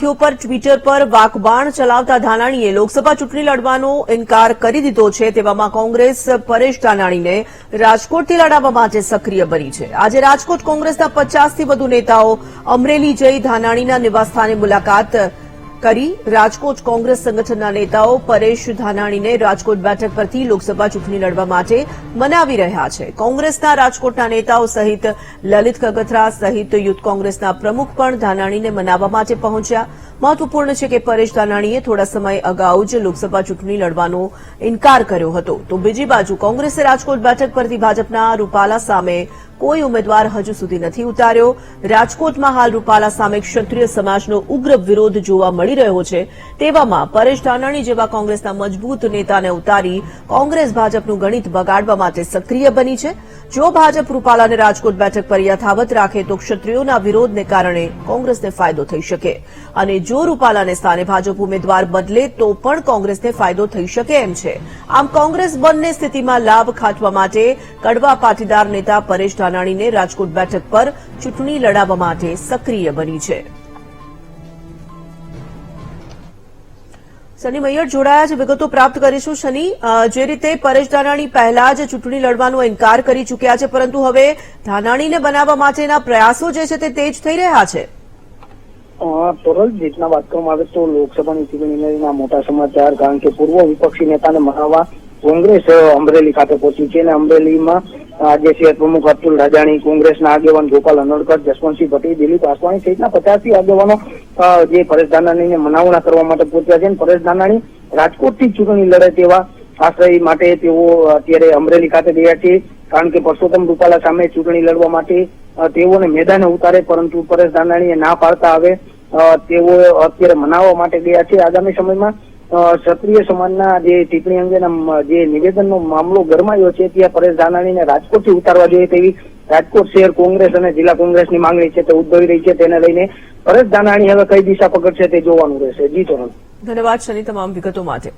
સાથીઓ પર ટ્વિટર પર વાકબાણ ચલાવતા ધાનાણીએ લોકસભા ચૂંટણી લડવાનો ઇન્કાર કરી દીધો છે તેવામાં કોંગ્રેસ પરેશ ધાનાણીને રાજકોટથી લડાવવા માટે સક્રિય બની છે. આજે રાજકોટ કોંગ્રેસના પચાસથી વધુ નેતાઓ અમરેલી જઈ ધાનાણીના નિવાસસ્થાને મુલાકાત કરી રાજકોટ કોંગ્રેસ સંગઠનના નેતાઓ પરેશ ધાનાણીને રાજકોટ બેઠક પરથી લોકસભા ચૂંટણી લડવા માટે મનાવી રહ્યા છે. કોંગ્રેસના રાજકોટના નેતાઓ સહિત લલિત કગથરા સહિત યુથ કોંગ્રેસના પ્રમુખ પણ ધાનાણીને મનાવવા માટે પહોંચ્યા. મહત્વપૂર્ણ છે કે પરેશ ધાનાણીએ થોડા સમય અગાઉ જ લોકસભા ચૂંટણી લડવાનો ઇન્કાર કર્યો હતો. તો બીજી બાજુ કોંગ્રેસે રાજકોટ બેઠક પરથી ભાજપના રૂપાલા સામે કોઈ ઉમેદવાર હજુ સુધી નથી ઉતાર્યો. રાજકોટમાં હાલ રૂપાલા સામે ક્ષત્રિય સમાજનો ઉગ્ર વિરોધ જોવા મળી રહ્યો છે. તેવામાં પરેશ ધાનાણી જેવા કોંગ્રેસના મજબૂત નેતાને ઉતારી કોંગ્રેસ ભાજપનું ગણિત બગાડવા માટે સક્રિય બની છે. જો ભાજપ રૂપાલાને રાજકોટ બેઠક પર યથાવત રાખે તો ક્ષત્રિયોના વિરોધને કારણે કોંગ્રેસને ફાયદો થઈ શકે. અને જો રૂપાલાને સ્થાને ભાજપ ઉમેદવાર બદલે તો પણ કોંગ્રેસને ફાયદો થઈ શકે એમ છે. આમ કોંગ્રેસ બંને સ્થિતિમાં લાભ ખાટવા માટે કડવા પાટીદાર નેતા પરેશ ધાનાણીને રાજકોટ બેઠક પર ચૂંટણી લડાવવા માટે સક્રિય બની છે. શનિ મૈયર જોડાયા છે. વિગતો પ્રાપ્ત કરીશું. શનિ જે રીતે પરેશ ધાનાણી પહેલા જ ચૂંટણી લડવાનો ઇન્કાર કરી ચૂક્યા છે, પરંતુ હવે ધાનાણીને બનાવવા માટેના પ્રયાસો જે છે તે તેજ થઈ રહ્યા છે. જીતના વાત કરવામાં આવે તો લોકસભાની ચૂંટણીના મોટા સમાચાર, કારણ કે પૂર્વ વિપક્ષી નેતાને મનાવવા કોંગ્રેસ અમરેલી ખાતે પહોંચી છે. અને અમરેલીમાં આજે શહેર પ્રમુખ અતુલ રાજાણી, કોંગ્રેસના આગેવાન ગોપાલ અનોડકર, જસવંતસિંહ પટેલ દિલીપ વાસવાણી સહિતના પચાસથી આગેવાનો જે પરેશ ધાનાણીને મનાવણા કરવા માટે પહોંચ્યા છે. પરેશ ધાનાણી રાજકોટથી ચૂંટણી લડે તેવા આશ્રય માટે તેઓ અત્યારે અમરેલી ખાતે ગયા છે. કારણ કે પરસોત્તમ રૂપાલા સામે ચૂંટણી લડવા માટે તેઓને મેદાને ઉતારે, પરંતુ પરેશ ધાનાણીએ ના પાડતા હવે તેઓ અત્યારે મનાવવા માટે ગયા છે. આગામી સમયમાં ક્ષત્રિય સમાજના જે ટિપ્પણી અંગેના જે નિવેદનનો મામલો ગરમાયો છે ત્યાં પરેશ ધાનાણીને રાજકોટથી ઉતારવા જોઈએ તેવી રાજકોટ શહેર કોંગ્રેસ અને જિલ્લા કોંગ્રેસની માંગણી છે તે ઉદ્ભવી રહી છે તેને લઈને પરેશ ધાનાણી હવે કઈ દિશા પકડશે તે જોવાનું રહેશે. જી ધન્યવાદ, શની તમામ વિગતો માટે.